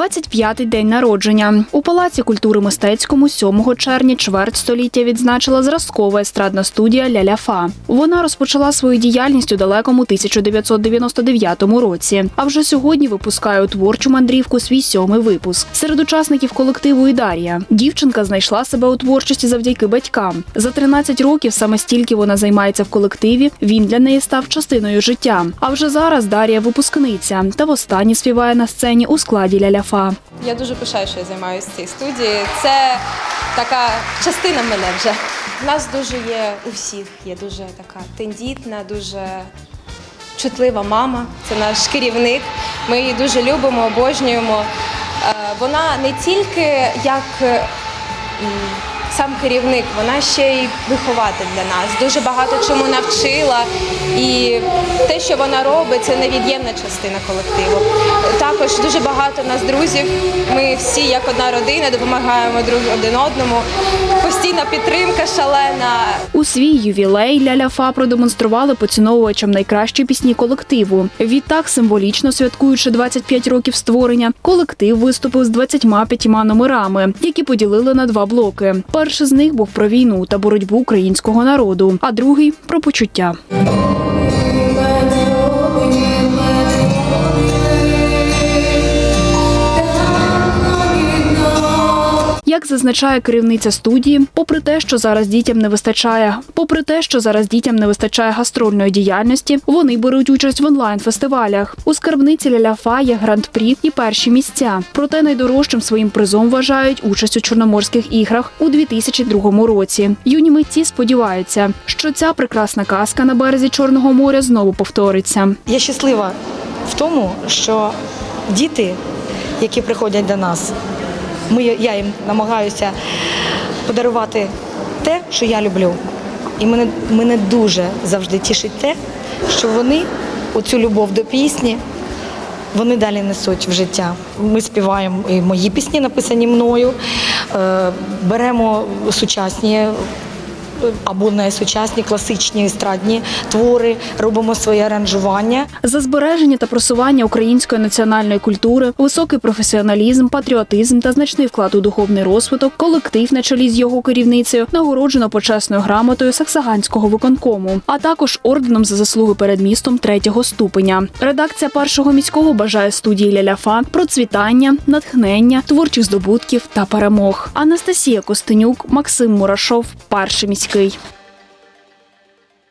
25-й день народження. У Палаці культури мистецькому 7 червня чверть століття відзначила зразкова естрадна студія Ляляфа. Вона розпочала свою діяльність у далекому 1999 році. А вже сьогодні випускає у творчу мандрівку свій сьомий випуск. Серед учасників колективу і Дар'я. Дівчинка знайшла себе у творчості завдяки батькам. За 13 років саме стільки вона займається в колективі. Він для неї став частиною життя. А вже зараз Дар'я випускниця та востаннє співає на сцені у складі Ляляфа. Я дуже пишаю, що я займаюся в цій студії. Це така частина мене вже. В нас дуже є у всіх, є дуже така тендітна, дуже чутлива мама. Це наш керівник. Ми її дуже любимо, обожнюємо. Е, Вона не тільки як сам керівник, вона ще й вихователь для нас. Дуже багато чому навчила. І те, що вона робить, це невід'ємна частина колективу. Також дуже багато нас друзів. Ми всі як одна родина допомагаємо друг один одному. Постійна підтримка шалена. У свій ювілей Ляляфа продемонстрували поціновувачам найкращі пісні колективу. Відтак, символічно святкуючи 25 років створення, колектив виступив з 25 номерами, які поділили на два блоки. Перший з них був про війну та боротьбу українського народу, а другий про почуття. Як зазначає керівниця студії, попри те, що зараз дітям не вистачає, попри те, що зараз дітям не вистачає гастрольної діяльності, вони беруть участь в онлайн-фестивалях. У скарбниці Ляляфа є гранд-прі і перші місця. Проте найдорожчим своїм призом вважають участь у Чорноморських іграх у 2002 році. Юні митці сподіваються, що ця прекрасна казка на березі Чорного моря знову повториться. Я щаслива в тому, що діти, які приходять до нас, ми, я їм намагаюся подарувати те, що я люблю. І мене, мене дуже завжди тішить те, що вони оцю любов до пісні. Вони далі несуть в життя. Ми співаємо і мої пісні, написані мною, е, беремо сучасні або не сучасні, класичні естрадні твори, робимо своє аранжування. За збереження та просування української національної культури, високий професіоналізм, патріотизм та значний вклад у духовний розвиток, колектив на чолі з його керівницею нагороджено почесною грамотою Саксаганського виконкому, а також орденом за заслуги перед містом третього ступеня. Редакція першого міського бажає студії Ляляфа процвітання, натхнення, творчих здобутків та перемог. Анастасія Костенюк, Максим Мурашов, перший міський. Луцький.